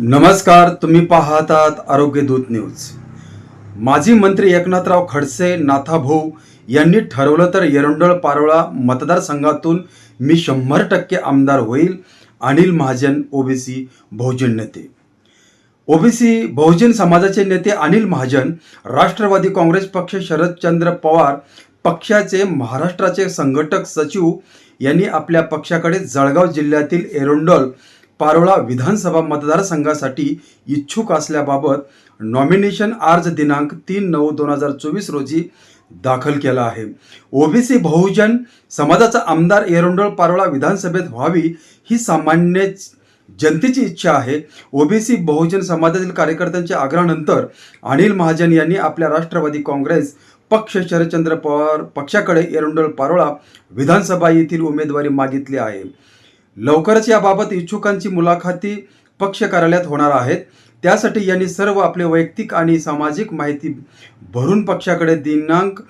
नमस्कार तुम्ही पाहतात आरोग्य दूत न्यूज. माजी मंत्री एकनाथराव खडसे नाथाभाऊ यांनी ठरवलं तर एरंडोळ पारोळा मतदारसंघातून मी शंभर टक्के आमदार होईल अनिल महाजन ओबीसी बहुजन नेते. ओबीसी बहुजन समाजाचे नेते अनिल महाजन राष्ट्रवादी काँग्रेस पक्ष शरदचंद्र पवार पक्षाचे महाराष्ट्राचे संघटक सचिव यांनी आपल्या पक्षाकडे जळगाव जिल्ह्यातील एरोंडोल पारोळा विधानसभा मतदारसंघासाठी इच्छुक असल्याबाबत नॉमिनेशन अर्ज दिनांक तीन नऊ दोन हजार चोवीस रोजी दाखल केला आहे. ओबीसी बहुजन समाजाचा आमदार एरोंडोळ पारोळा विधानसभेत व्हावी ही सामान्य जनतेची इच्छा आहे. ओबीसी बहुजन समाजातील कार्यकर्त्यांच्या आग्रहानंतर अनिल महाजन यांनी आपल्या राष्ट्रवादी काँग्रेस पक्ष शरदचंद्र पवार पक्षाकडे एरंडोल पारोळा विधानसभा येथील उमेदवारी मागितली आहे. लवकरच याबाबत इच्छुकांची मुलाखती पक्ष कार्यालयात होणार आहेत. त्यासाठी यांनी सर्व आपले वैयक्तिक आणि सामाजिक माहिती भरून पक्षाकडे दिनांक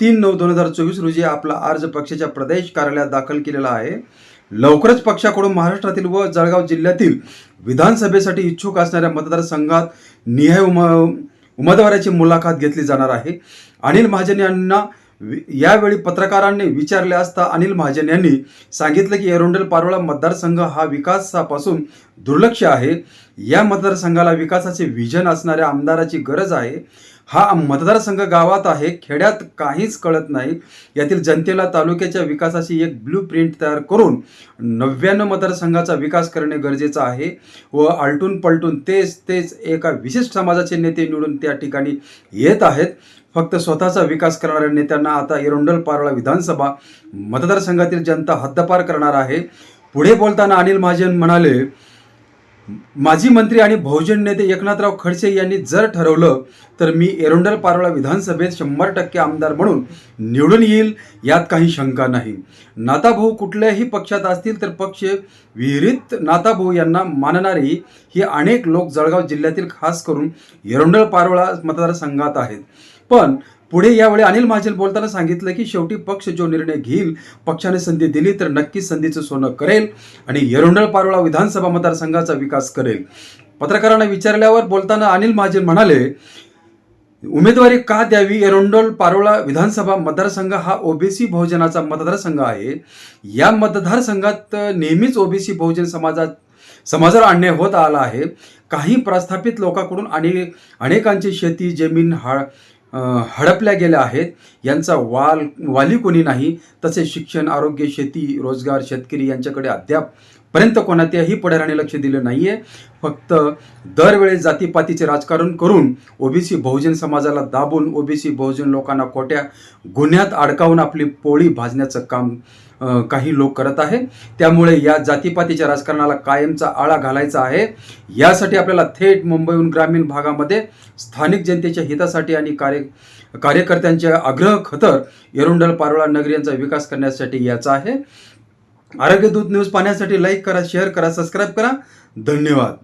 तीन नऊ दोन हजार चोवीस रोजी आपला अर्ज पक्षाच्या प्रदेश कार्यालयात दाखल केलेला आहे. लवकरच पक्षाकडून महाराष्ट्रातील व जळगाव जिल्ह्यातील विधानसभेसाठी इच्छुक असणाऱ्या मतदारसंघात निहाय उम उमेदवाराची मुलाखत घेतली जाणार आहे. अनिल महाजन यांना यावेळी पत्रकारांनी विचारले असता अनिल महाजन यांनी सांगितलं की एरोंडल पारोळा मतदारसंघ हा विकासापासून दुर्लक्ष आहे. या मतदारसंघाला विकासाचे व्हिजन असणाऱ्या आमदाराची गरज आहे. हा मतदारसंघ गावात आहे. खेड्यात काहीच कळत नाही. यातील जनतेला तालुक्याच्या विकासाची एक ब्लू प्रिंट तयार करून नव्याण्णव मतदारसंघाचा विकास करणे गरजेचं आहे व आलटून पलटून तेच तेच एका विशिष्ट समाजाचे नेते निवडून त्या ठिकाणी येत आहेत. फक्त स्वतःचा विकास करणाऱ्या नेत्यांना आता एरोंडल पारळा विधानसभा मतदारसंघातील जनता हद्दपार करणार आहे. पुढे बोलताना अनिल महाजन म्हणाले माजी मंत्री आणि बहुजन नेते एकनाथराव खडसे यांनी जर ठरवलं तर मी एरोंडल पारोळा विधानसभेत शंभर टक्के आमदार म्हणून निवडून येईल यात काही शंका नाही. नाताभाऊ कुठल्याही पक्षात असतील तर पक्ष विहिरीत नाताभाऊ यांना मानणारी ही अनेक लोक जळगाव जिल्ह्यातील खास करून एरोंडल पारोळा मतदारसंघात आहेत. पण पुढे यावेळी अनिल महाजन बोलताना सांगितलं की शेवटी पक्ष जो निर्णय घेईल पक्षाने संधी दिली तर नक्कीच संधीचं सोनं करेल आणि येरोंडळ पारोळा विधानसभा मतदारसंघाचा विकास करेल. पत्रकारांना विचारल्यावर बोलताना अनिल महाजन म्हणाले उमेदवारी का द्यावी? एरोंडोल पारोळा विधानसभा मतदारसंघ हा ओबीसी बहुजनाचा मतदारसंघ आहे. या मतदारसंघात नेहमीच ओबीसी बहुजन समाजात समाजावर अन्याय होत आला आहे. काही प्रस्थापित लोकांकडून आणि अनेकांची शेती जमीन हा हडपल्या गेल्या आहेत. यांचा वाल वाली कोणी नाही तसे शिक्षण आरोग्य शेती रोजगार शेतकरी यांच्याकडे अद्याप पर्यंत कोणात्याही पुढाऱ्याने लक्ष दिलं नाहीये. फक्त दरवेळेस जातीपातीचे राजकारण करून ओबीसी बहुजन समाजाला दाबून ओबीसी बहुजन लोकांना खोट्या गुन्ह्यात अडकावून आपली पोळी भाजण्याचं काम काही लोक करत आहे. त्यामुळे या जातीपातीच्या राजकारणाला कायमचा आळा घालायचा आहे. यासाठी आपल्याला थेट मुंबईहून ग्रामीण भागामध्ये स्थानिक जनतेच्या हितासाठी आणि कार्य कार्यकर्त्यांचे आग्रह खतर एरुंडल पारोळा नगरी यांचा विकास करण्यासाठी याचा आहे. आरोग्यदूत न्यूज पाहण्यासाठी लाईक करा शेअर करा सबस्क्राईब करा. धन्यवाद.